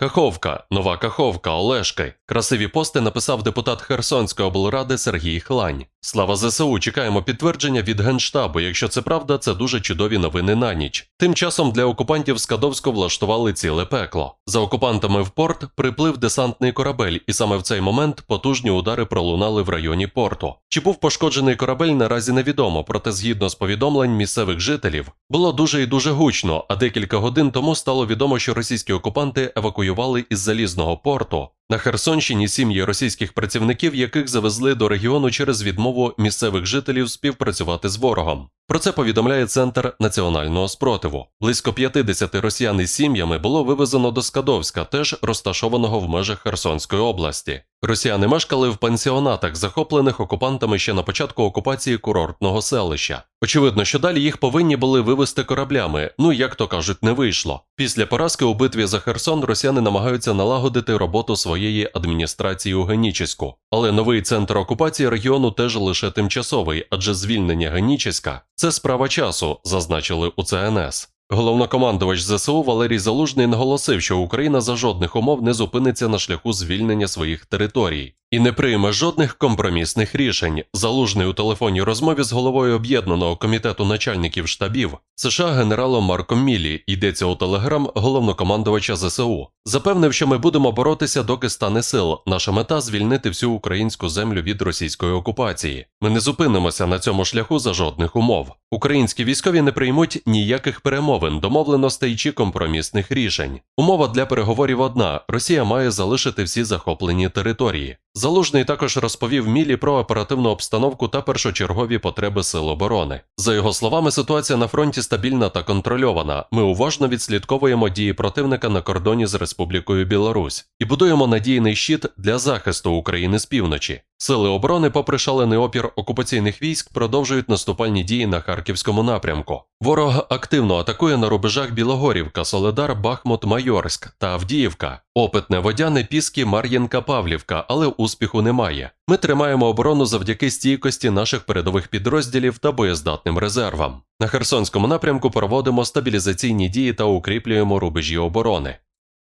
Каховка, нова Каховка, Олешки. Красиві пости написав депутат Херсонської облради Сергій Хлань. Слава ЗСУ, чекаємо підтвердження від Генштабу. Якщо це правда, це дуже чудові новини на ніч. Тим часом для окупантів Скадовську влаштували ціле пекло. За окупантами в порт приплив десантний корабель, і саме в цей момент потужні удари пролунали в районі порту. Чи був пошкоджений корабель, наразі невідомо, проте згідно з повідомлень місцевих жителів, було дуже і дуже гучно, а декілька годин тому стало відомо, що російські окупанти евакуювали із залізного порту на Херсонщині сім'ї російських працівників, яких завезли до регіону через відмову місцевих жителів співпрацювати з ворогом. Про це повідомляє Центр національного спротиву. Близько 50 росіян із сім'ями було вивезено до Скадовська, теж розташованого в межах Херсонської області. Росіяни мешкали в пансіонатах, захоплених окупантами ще на початку окупації курортного селища. Очевидно, що далі їх повинні були вивезти кораблями. Ну як то кажуть, не вийшло. Після поразки у битві за Херсон росіяни намагаються налагодити роботу своєї адміністрації у Генічеську. Але новий центр окупації регіону теж лише тимчасовий, адже звільнення Генічеська це справа часу, зазначили у ЦНС. Головнокомандувач ЗСУ Валерій Залужний наголосив, що Україна за жодних умов не зупиниться на шляху звільнення своїх територій і не прийме жодних компромісних рішень. Залужний у телефонній розмові з головою об'єднаного комітету начальників штабів США генералом Марком Мілі йдеться у телеграм головнокомандувача ЗСУ. Запевнив, що ми будемо боротися, доки стане сил. Наша мета звільнити всю українську землю від російської окупації. Ми не зупинимося на цьому шляху за жодних умов. Українські військові не приймуть ніяких перемовин, домовленостей чи компромісних рішень. Умова для переговорів одна: Росія має залишити всі захоплені території. Залужний також розповів Мілі про оперативну обстановку та першочергові потреби сил оборони. За його словами, ситуація на фронті стабільна та контрольована. Ми уважно відслідковуємо дії противника на кордоні з Республікою Білорусь і будуємо надійний щит для захисту України з півночі. Сили оборони, попри шалений опір окупаційних військ, продовжують наступальні дії на харківському напрямку. Ворог активно атакує на рубежах Білогорівка, Соледар, Бахмут, Майорськ та Авдіївка. Опитне водяне піски Мар'їнка Павлівка, але успіху немає. Ми тримаємо оборону завдяки стійкості наших передових підрозділів та боєздатним резервам. На Херсонському напрямку проводимо стабілізаційні дії та укріплюємо рубежі оборони.